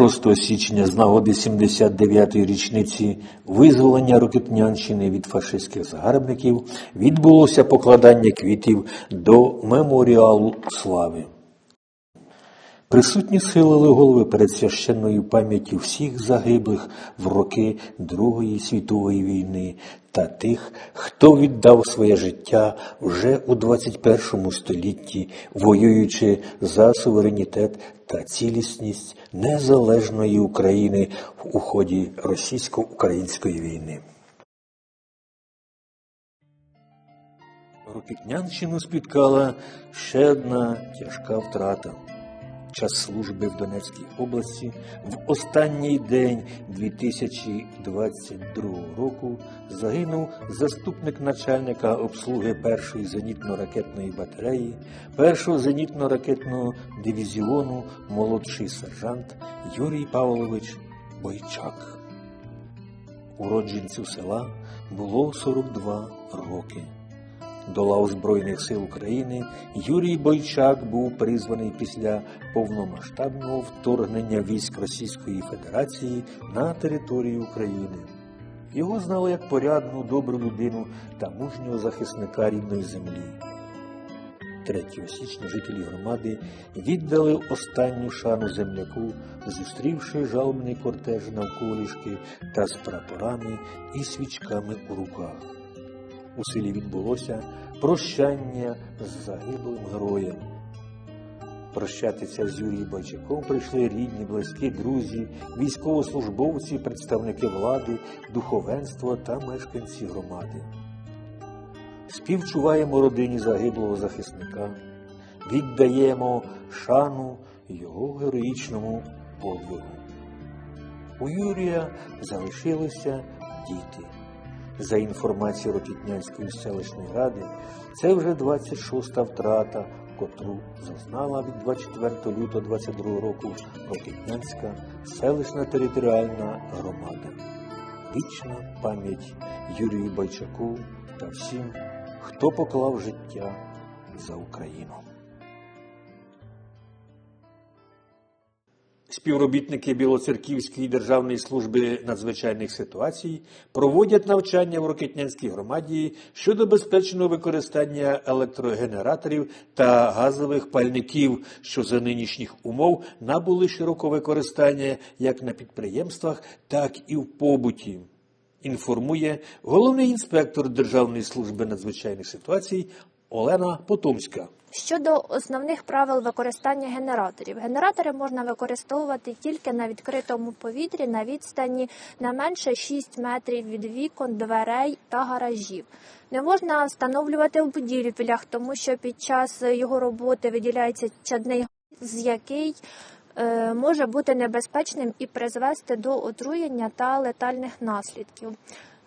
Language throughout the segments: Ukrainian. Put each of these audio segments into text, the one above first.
Шостого січня з нагоди 79-ї річниці визволення Рокетнянщини від фашистських загарбників відбулося покладання квітів до меморіалу слави. Присутні схилили голови перед священною пам'яттю всіх загиблих в роки Другої світової війни та тих, хто віддав своє життя вже у 21 столітті, воюючи за суверенітет та цілісність незалежної України у ході російсько-української війни. Рокитнянщину спіткала ще одна тяжка втрата. Час служби в Донецькій області в останній день 2022 року загинув заступник начальника обслуги першої зенітно-ракетної батареї, першого зенітно-ракетного дивізіону, молодший сержант Юрій Павлович Бойчак. Уродженцю села було 42 роки. До лав Збройних сил України Юрій Бойчак був призваний після повномасштабного вторгнення військ Російської Федерації на територію України. Його знали як порядну, добру людину та мужнього захисника рідної землі. 3 січня жителі громади віддали останню шану земляку, зустрівши жалобний кортеж навколішки та з прапорами і свічками у руках. У селі відбулося прощання з загиблим героєм. Прощатися з Юрієм Байчаком прийшли рідні, близькі, друзі, військовослужбовці, представники влади, духовенство та мешканці громади. Співчуваємо родині загиблого захисника, віддаємо шану його героїчному подвигу. У Юрія залишилися діти. За інформацією Рокітнянської селищної ради, це вже 26-та втрата, котру зазнала від 24 лютого 22 року Рокітнянська селищна територіальна громада. Вічна пам'ять Юрію Байчаку та всім, хто поклав життя за Україну. Співробітники Білоцерківської державної служби надзвичайних ситуацій проводять навчання в Рокетнянській громаді щодо безпечного використання електрогенераторів та газових пальників, що за нинішніх умов набули широкого використання як на підприємствах, так і в побуті. Інформує головний інспектор Державної служби надзвичайних ситуацій Олена Потомська. Щодо основних правил використання генераторів, генератори можна використовувати тільки на відкритому повітрі на відстані не менше 6 метрів від вікон, дверей та гаражів. Не можна встановлювати в будівлях, тому що під час його роботи виділяється чадний газ, який е, може бути небезпечним і призвести до отруєння та летальних наслідків.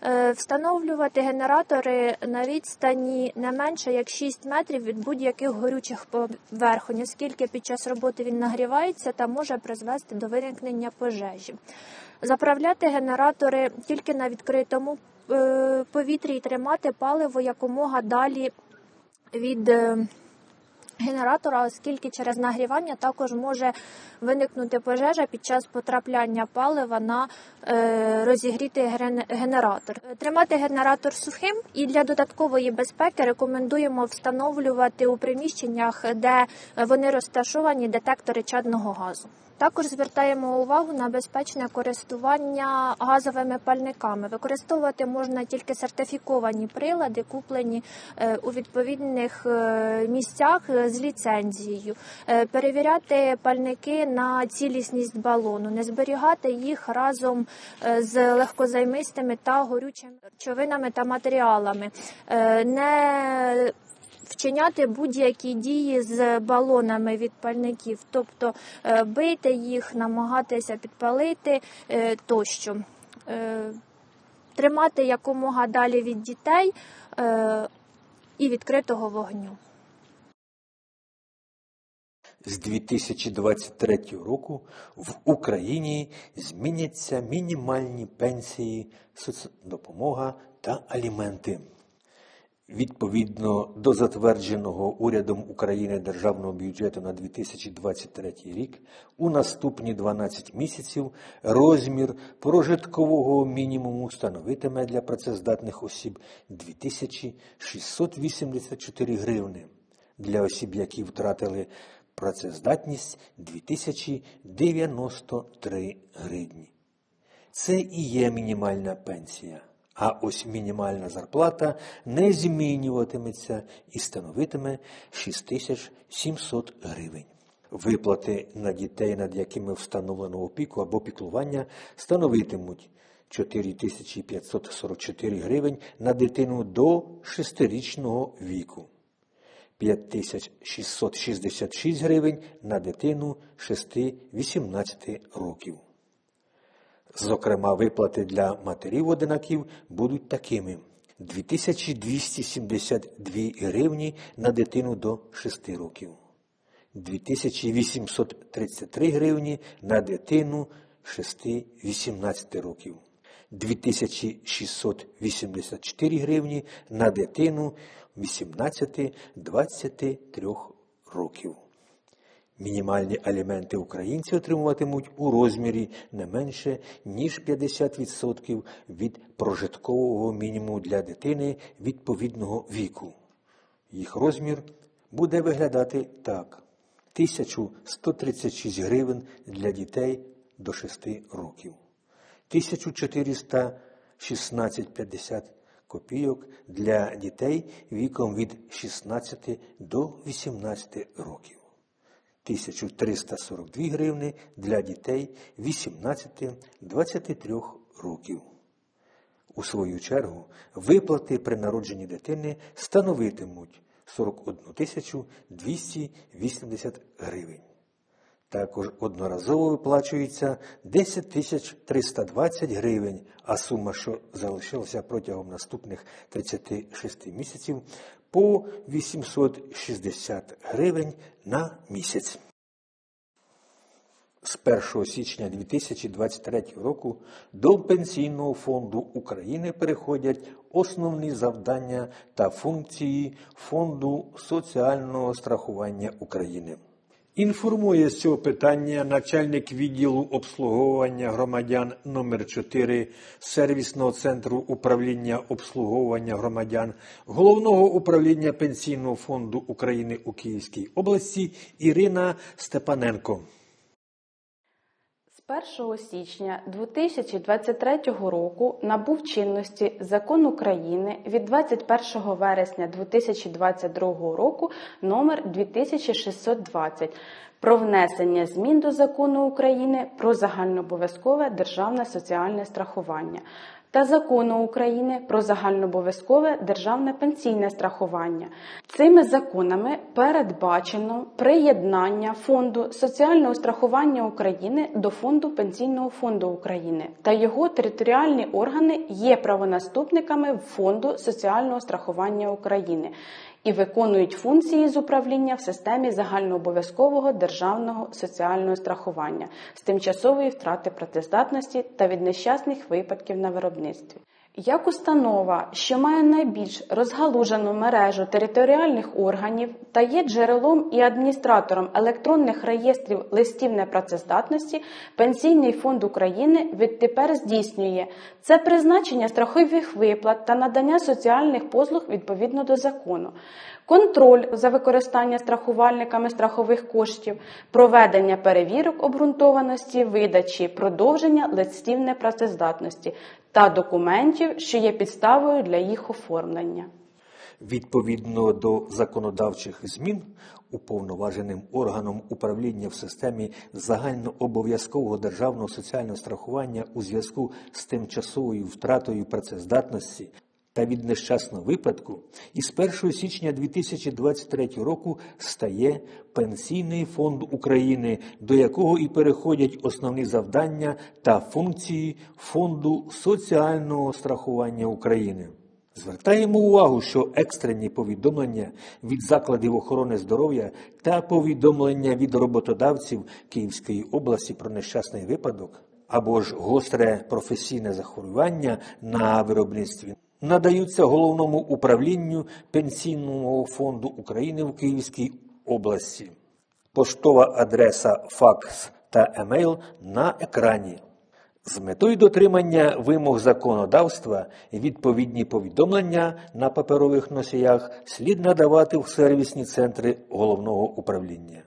Е, Встановлювати генератори на відстані не менше як 6 метрів від будь-яких горючих поверхонь, оскільки під час роботи він нагрівається та може призвести до виникнення пожежі. Заправляти генератори тільки на відкритому е, повітрі і тримати паливо якомога далі від е, генератора, оскільки через нагрівання також може виникнути пожежа під час потрапляння палива на е, розігрітий генератор. Тримати генератор сухим і для додаткової безпеки рекомендуємо встановлювати у приміщеннях, де вони розташовані детектори чадного газу. Також звертаємо увагу на безпечне користування газовими пальниками. Використовувати можна тільки сертифіковані прилади, куплені е, у відповідних е, місцях з ліцензією. Е, Перевіряти пальники на цілісність балону, не зберігати їх разом е, з легкозаймистими та горючими речовинами та матеріалами. Е, Не вчиняти будь-які дії з балонами від пальників, тобто бити їх, намагатися підпалити тощо. Тримати якомога далі від дітей і відкритого вогню. З 2023 року в Україні зміняться мінімальні пенсії, соцдопомога та аліменти. Відповідно до затвердженого урядом України державного бюджету на 2023 рік, у наступні 12 місяців розмір прожиткового мінімуму становитиме для працездатних осіб 2684 гривни, для осіб, які втратили працездатність 2093 гривні. Це і є мінімальна пенсія. А ось мінімальна зарплата не змінюватиметься і становитиме 6700 гривень. Виплати на дітей, над якими встановлено опіку або піклування, становитимуть 4544 гривень на дитину до 6-річного віку. 5666 гривень на дитину 6-18 років. Зокрема, виплати для матерів-одинаків будуть такими: 2272 гривні на дитину до 6 років, 2833 гривні на дитину 6-18 років, 2684 гривні на дитину 18-23 років. Мінімальні аліменти українці отримуватимуть у розмірі не менше, ніж 50% від прожиткового мінімуму для дитини відповідного віку. Їх розмір буде виглядати так: 1136 гривень для дітей до 6 років, 1416,50 копійок для дітей віком від 16 до 18 років. 1342 гривни для дітей 18-23 років. У свою чергу виплати при народженні дитини становитимуть 41 280 гривень. Також одноразово виплачується 10 тисяч 320 гривень, а сума, що залишилася протягом наступних 36 місяців, по 860 гривень на місяць. З 1 січня 2023 року до Пенсійного фонду України переходять основні завдання та функції Фонду соціального страхування України. Інформує з цього питання начальник відділу обслуговування громадян номер 4 сервісного центру управління обслуговування громадян головного управління Пенсійного фонду України у Київській області Ірина Степаненко. З 1 січня 2023 року набув чинності Закон України від 21 вересня 2022 року номер 2620 про внесення змін до Закону України про загальнообов'язкове державне соціальне страхування та Закону України про загальнообов'язкове державне пенсійне страхування. Цими законами передбачено приєднання Фонду соціального страхування України до Фонду Пенсійного фонду України та його територіальні органи є правонаступниками Фонду соціального страхування України. І виконують функції з управління в системі загальнообов'язкового державного соціального страхування з тимчасової втрати працездатності та від нещасних випадків на виробництві. Як установа, що має найбільш розгалужену мережу територіальних органів та є джерелом і адміністратором електронних реєстрів листів непрацездатності, Пенсійний фонд України відтепер здійснює це призначення страхових виплат та надання соціальних послуг відповідно до закону. Контроль за використання страхувальниками страхових коштів, проведення перевірок обґрунтованості, видачі, продовження листів непрацездатності та документів, що є підставою для їх оформлення. Відповідно до законодавчих змін, уповноваженим органом управління в системі загальнообов'язкового державного соціального страхування у зв'язку з тимчасовою втратою працездатності та від нещасного випадку із 1 січня 2023 року стає Пенсійний фонд України, до якого і переходять основні завдання та функції Фонду соціального страхування України. Звертаємо увагу, що екстрені повідомлення від закладів охорони здоров'я та повідомлення від роботодавців Київської області про нещасний випадок або ж гостре професійне захворювання на виробництві надаються головному управлінню Пенсійного фонду України в Київській області. Поштова адреса, факс та емейл на екрані. З метою дотримання вимог законодавства відповідні повідомлення на паперових носіях слід надавати в сервісні центри головного управління.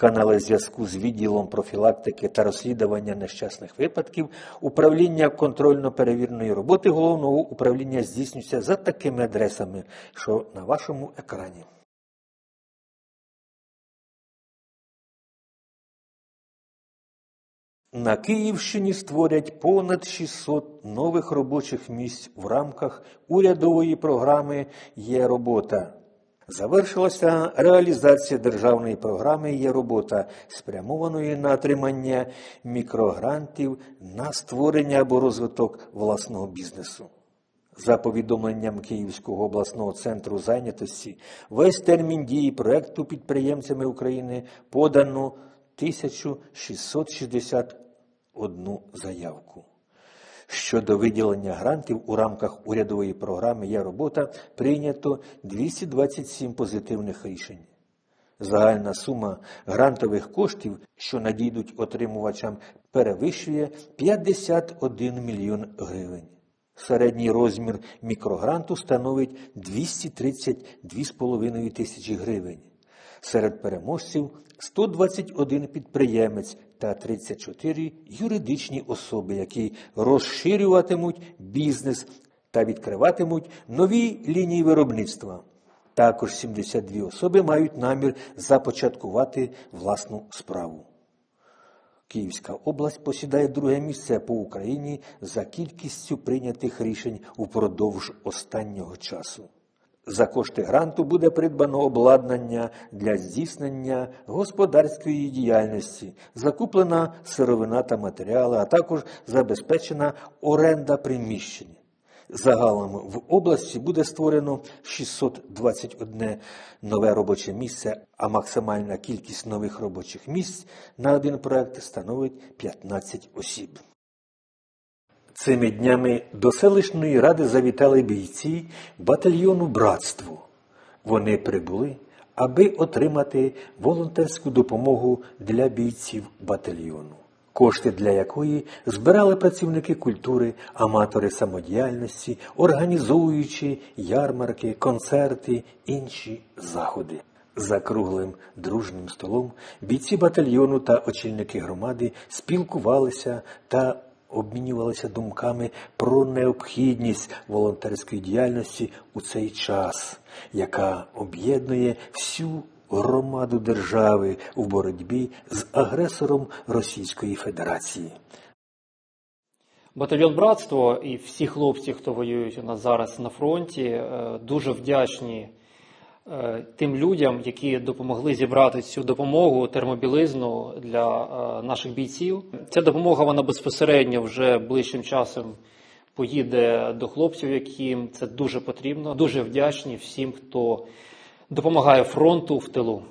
Канали зв'язку з відділом профілактики та розслідування нещасних випадків управління контрольно-перевірної роботи головного управління здійснюється за такими адресами, що на вашому екрані. На Київщині створять понад 600 нових робочих місць в рамках урядової програми Є робота. Завершилася реалізація державної програми Є робота, спрямованої на отримання мікрогрантів на створення або розвиток власного бізнесу. За повідомленням Київського обласного центру зайнятості, весь термін дії проекту підприємцями України подано 1661 заявку. Щодо виділення грантів у рамках урядової програми Є робота прийнято 227 позитивних рішень. Загальна сума грантових коштів, що надійдуть отримувачам, перевищує 51 мільйон гривень. Середній розмір мікрогранту становить 232,5 тисячі гривень. Серед переможців 121 підприємець та 34 юридичні особи, які розширюватимуть бізнес та відкриватимуть нові лінії виробництва. Також 72 особи мають намір започаткувати власну справу. Київська область посідає друге місце по Україні за кількістю прийнятих рішень упродовж останнього часу. За кошти гранту буде придбано обладнання для здійснення господарської діяльності, закуплена сировина та матеріали, а також забезпечена оренда приміщень. Загалом в області буде створено 621 нове робоче місце, а максимальна кількість нових робочих місць на один проект становить 15 осіб. Цими днями до селищної ради завітали бійці батальйону Братство. Вони прибули, аби отримати волонтерську допомогу для бійців батальйону, кошти для якої збирали працівники культури, аматори самодіяльності, організовуючи ярмарки, концерти, інші заходи. За круглим дружним столом бійці батальйону та очільники громади спілкувалися та обмінювалися думками про необхідність волонтерської діяльності у цей час, яка об'єднує всю громаду держави у боротьбі з агресором Російської Федерації. Батальйон братство і всі хлопці, хто воюють у нас зараз на фронті, е, дуже вдячні тим людям, які допомогли зібрати цю допомогу, термобілизну для е, наших бійців. Ця допомога вона безпосередньо вже ближчим часом поїде до хлопців, яким це дуже потрібно. Дуже вдячні всім, хто допомагає фронту в тилу.